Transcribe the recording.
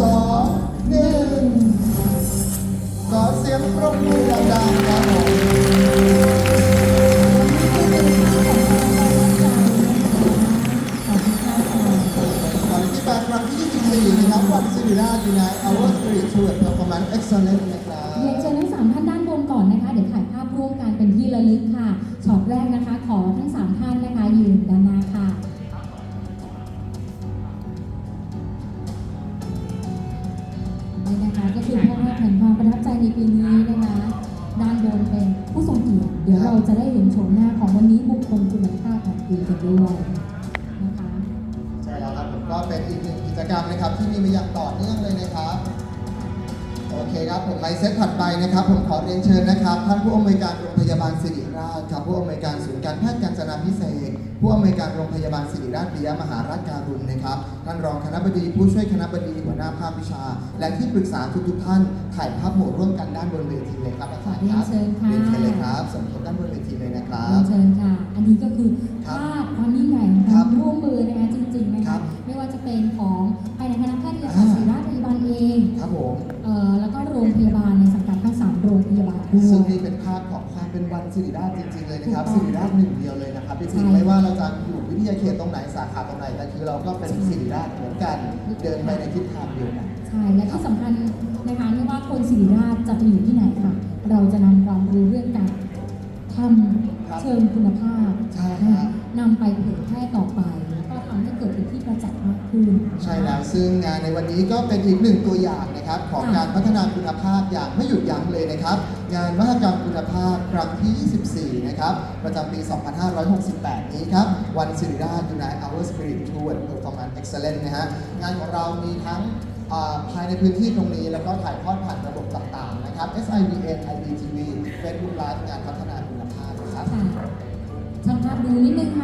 สองหนึ่งขอเสียงปรบมือดังๆครับผมวันที่แปดครั้ที่24นะครับวันซิลิราดีไนท์อเวอร์สตรีททัวร์เพอร์ฟอร์แมนซ์เอ็กซ์แลนด์นะครับ นะคะก็คือภาพแห่งความประทับใจในปีนี้นะคะด้านบนเป็นผู้ทรงเกียรติเดี๋ยวเราจะได้เห็นโฉมหน้าของวันนี้บุคคลคุณภาพของปีกันด้วยนะคะใช่แล้วครับผมก็เป็นอีกหนึ่งกิจกรรมนะครับที่มีมาอย่างต่อเนื่องเลยนะครับ โอเคครับผมไมเซ็ตถัดไปนะครับ ผมขอเรียนเชิญนะครับ ท่านผู้อำนวยการโรงพยาบาลสิริราชครับผู้อำนวยการศูนย์การแพทย์การจนาพิเศษกผู้อำนวยการโรงพยาบาลสิริราชปิยมหาราชการุณนะครับท่านรองคณบดีผู้ช่วยคณบดีหัวหน้าภาควิชา และที่ปรึกษาทุกๆท่านถ่ายภาพหมู่ร่วมกันด้านบนเวทีเลยครับอาจารย์ครับเรียนเชิญค่ะเรียนเชิญเลยครับสมทบด้านบนเวทีเลยนะครัเรียบนเชิญค่ะ อันนี้ก็คือครับภาพความยิ่งใหญ่ของครักาบรร่วมมือนะคะจริงๆนะครัคะบ ไม่ว่าจะเป็นของ โรงพยาบาลด้วซึ่งยนี่เป็นภาพของความเป็นวันสิริราชจริงๆเลยนะครับถูสิกต้องริราชหนึ่งเดียวเลยนะครับจใช่ริงๆไม่ว่าเราจะอยู่วิทยาเขตตรงไหนสาขาตรงไหนแต่คือเราก็เป็นใช่สิริราชเหมือนกันเดินไปในทิศทางเดียวกัน ใช่และที่สำคัญนะคะไม่ว่าคนศิริราชจะไปอยู่ที่ไหนค่ะ เราจะนำความรู้เรื่องการทครับำเชิงคุณภาพใช่ครับ นำไปเผยแพร่ต่อไป แล้วก็ทำให้เกิดเป็นที่ประจักษ์มากขึ้น ใช่แล้วซึ่งงานในวันนี้ก็เป็นอีกหนึ่งตัวอย่างนะครับ ของค่ะการพัฒนาคุณภาพอย่างไม่หยุดยั้งเลยนะครับ งานมหกรรมคุณภาพครั้งที่ 24 นะครับ ประจำปี 2568 นี้ครับ วันสิริราชยูไน Our Spirit Toward Performance Excellence นะฮะงานของเรามีทั้งอ่าภายในพื้นที่ตรงนี้แล้วก็ถ่ายทอดผ่านระบบต่างๆนะครับ SIBN IBTV Facebook Live งานพัฒนาคุณภาพนะครับค่ะช่างภาพดูนิดนึงค่ะ